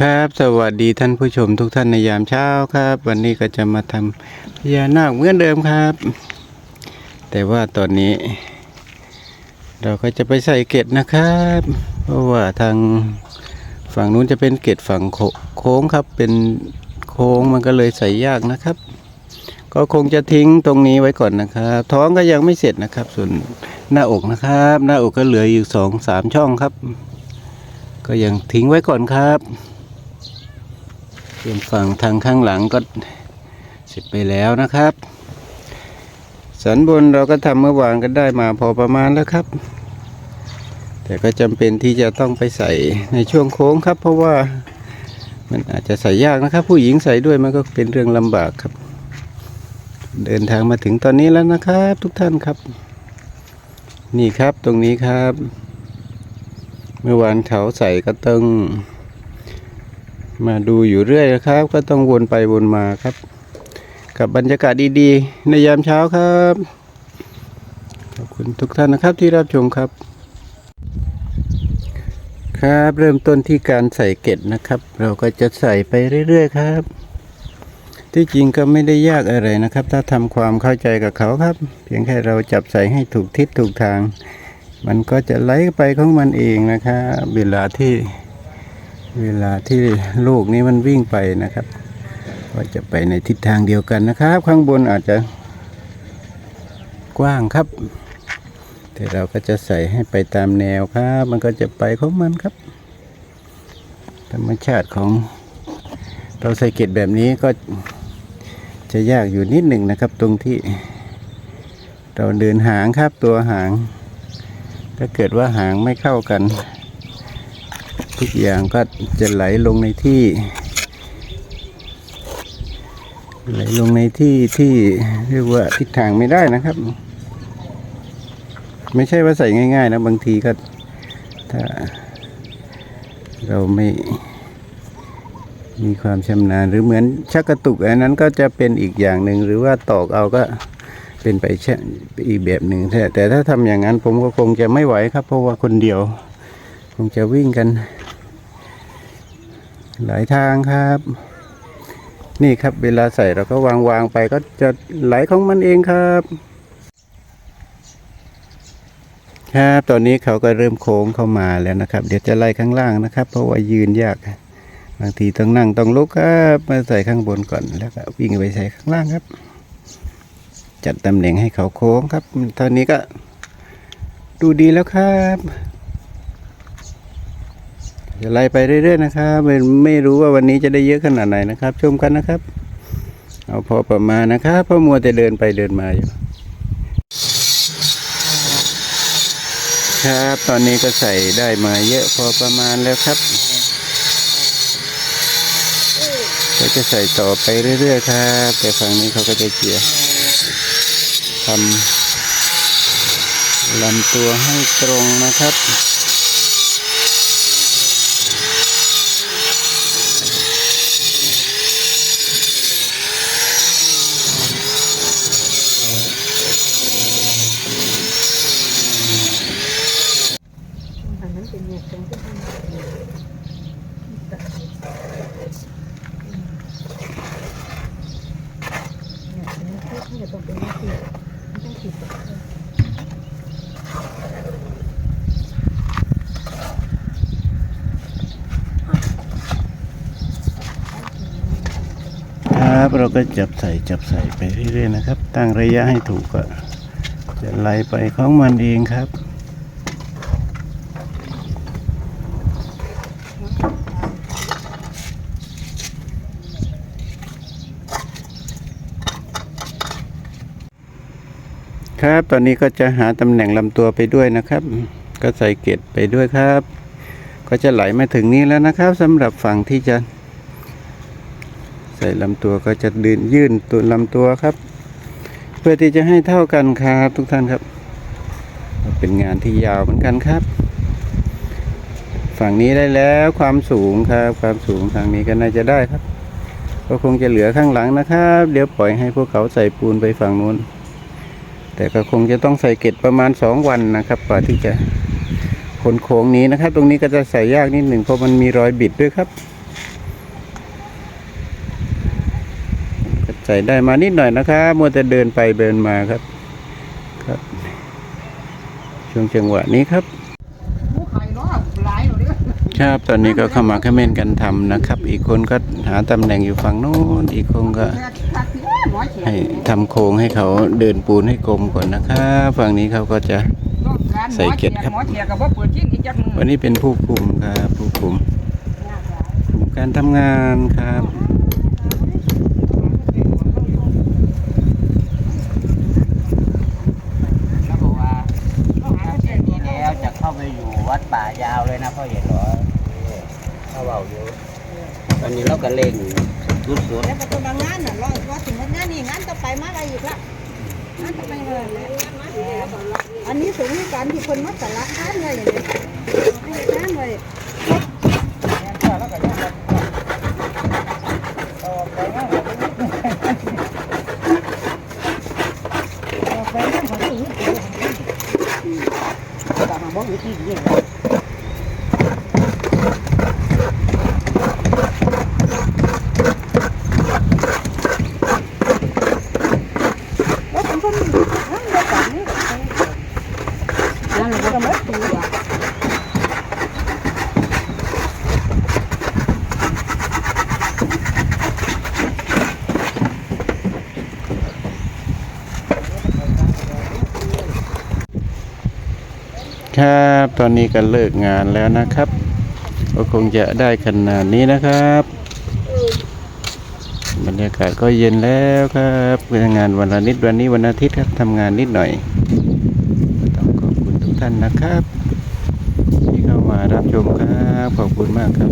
ครับ สวัสดีท่านผู้ชมทุกท่านในยามเช้าครับ วันนี้ก็จะมาทำพญานาคเหมือนเดิมครับ แต่ว่าตอนนี้ เราก็จะไปใส่เกตนะครับ เพราะว่าทางฝั่งนู้นจะเป็นเกตฝั่งโคโค้งครับ เป็นโค้งมันก็เลยใส่ยากนะครับ ก็คงจะทิ้งตรงนี้ไว้ก่อนนะครับ ท้องก็ยังไม่เสร็จนะครับ ส่วนหน้าอกนะครับ หน้าอกก็เหลืออยู่สองสามช่องครับ ก็ยังทิ้งไว้ก่อนครับ ส่วนฝั่งทางข้างหลังก็เสร็จไปแล้วนะครับ สันบนเราก็ทำเมื่อวานก็ได้มาพอประมาณแล้วครับ แต่ก็จำเป็นที่จะต้องไปใส่ในช่วงโค้งครับ เพราะว่ามันอาจจะใส่ยากนะครับ ผู้หญิงใส่ด้วยมันก็เป็นเรื่องลำบากครับ เดินทางมาถึงตอนนี้แล้วนะครับ ทุกท่านครับ นี่ครับตรงนี้ครับ เมื่อวานเขาใส่ก็ต้อง มาดูอยู่เรื่อยนะครับ ก็ต้องวนไปวนมาครับ กับบรรยากาศดีๆ ในยามเช้าครับ ขอบคุณทุกท่านนะครับที่รับชมครับ ครับเริ่มต้นที่การใส่เกล็ดนะครับ เราก็จะใส่ไปเรื่อยๆครับ ที่จริงก็ไม่ได้ยากอะไรนะครับ ถ้าทำความเข้าใจกับเขาครับ เพียงแค่เราจับใส่ให้ถูกทิศถูกทาง มันก็จะไหลไปของมันเองนะครับเวลาที่ เวลาที่ลูกนี้มันวิ่งไปนะครับ ก็จะไปในทิศทางเดียวกันนะครับ ข้างบนอาจจะกว้างครับ แต่เราก็จะใส่ให้ไปตามแนวครับ มันก็จะไปของมันครับ ธรรมชาติของเราใส่เกล็ดแบบนี้ก็จะยากอยู่นิดหนึ่งนะครับ ตรงที่ เราเดินหางครับตัวหาง ถ้าเกิดว่าหางไม่เข้ากัน ทุกอย่างก็จะไหลลงในที่ ไหลลงในที่ที่เรียกว่าทิศทางไม่ได้นะครับ ไม่ใช่ว่าใส่ง่าย ๆ นะ บางทีก็ถ้าเราไม่มีความชำนาญหรือเหมือนชักกระตุกอันนั้นก็จะเป็นอีกอย่างหนึ่งหรือว่าตอกเอาก็เป็นไปเช่นอีกแบบหนึ่งแต่แต่ถ้าทำอย่างนั้นผมก็คงจะไม่ไหวครับ เพราะว่าคนเดียว คงจะวิ่งกัน หลายทางครับ นี่ครับเวลาใส่เราก็วางวางไปก็จะไหลของมันเองครับ ครับตอนนี้เขาก็เริ่มโค้งเข้ามาแล้วนะครับ เดี๋ยวจะไล่ข้างล่างนะครับ เพราะว่ายืนยากบางทีต้องนั่งต้องลุกครับมาใส่ข้างบนก่อนแล้วก็วิ่งไปใส่ข้างล่างครับ จัดตำแหน่งให้เขาโค้งครับตอนนี้ก็ดูดีแล้วครับ จะไล่ไปเรื่อยๆนะครับไม่ไม่รู้ว่าวันนี้จะได้เยอะขนาดไหนนะครับ ชมกันนะครับ เอาพอประมาณนะครับเพราะมัวแต่เดินไปเดินมาอยู่ ครับ ตอนนี้ก็ใส่ได้มาเยอะพอประมาณแล้วครับก็จะใส่ต่อไปเรื่อยๆครับแต่ฝั่งนี้เขาก็จะเจียทำลำตัวให้ตรงนะครับ อันนั้นเป็นเนี่ยตรงที่ทำเนี่ยเนี่ยอันนี้ที่ที่จะต้องเป็นเนี่ยที่มันต้องขีดแบบนี้ ครับ เราก็จับใส่จับใส่ไปเรื่อยๆนะครับ ตั้งระยะให้ถูกก็จะไหลไปของมันเองครับครับตอนนี้ก็จะหาตำแหน่งลำตัวไปด้วยนะครับ ก็ใส่เกล็ดไปด้วยครับ ก็จะไหลมาถึงนี้แล้วนะครับสำหรับฝั่งที่จะ ส่ลำตัวก็จะดึนยื่นตัวลำตัวครับ เพื่อที่จะให้เท่ากันครับทุกท่านครับ เป็นงานที่ยาวเหมือนกันครับ ฝั่งนี้ได้แล้วความสูงครับ ความสูงทางนี้ก็น่าจะได้ครับ ก็คงจะเหลือข้างหลังนะครับ เดี๋ยวปล่อยให้พวกเขาใส่ปูนไปฝั่งนู้น แต่ก็คงจะต้องใส่เกล็ดประมาณสองวันนะครับกว่าที่จะขนโค้งนี้นะครับ ตรงนี้ก็จะใส่ยากนิดหนึ่งเพราะมันมีรอยบิดด้วยครับ ใส่ได้มานิดหน่อยนะครับมัวแต่เดินไปเดินมาครับ ครับ ช่วงจังหวะนี้ครับครับตอนนี้ก็เข้ามาคอมเมนต์กันทำนะครับ อีกคนก็หาตำแหน่งอยู่ฝั่งโน้นอีกคนก็ให้ทำโครงให้เขาเดินปูนให้กลมก่อนนะครับฝั่งนี้เขาก็จะใส่เกล็ดครับ วันนี้เป็นผู้คุมครับ ผู้คุมคุมการทำงานครับ เขาบอกว่าถ้าเสร็จนี้แล้วจะเข้าไปอยู่วัดป่ายาวเลยนะพ่อเห็นเหรอ เขาอยู่ตอนนี้เราก็เล่งสุดแล้วก็ตัวบางงานน่ะรอรอถึงงานนี้งานต่อไปมาอะไรอีกละงานต่อไปเลยอันนี้สูงที่การที่คนมัดสาระค้านเลยอย่างนี้ให้ค้านเลยออกไปนั่นของสูงตามมาบอกวิธีนี้คนทั้งเดียวกันนี่นั่นแหละ ก็มัดตัวครับตอนนี้ก็เลิกงานแล้วนะครับ ก็คงจะได้ขนาดนี้นะครับบรรยากาศก็เย็นแล้วครับงานวันละนิดวันนี้วันอาทิตย์ครับทำงานนิดหน่อยต้องขอบคุณทุก ท่านนะครับ ที่เข้ามารับชมครับ ขอบคุณมากครับ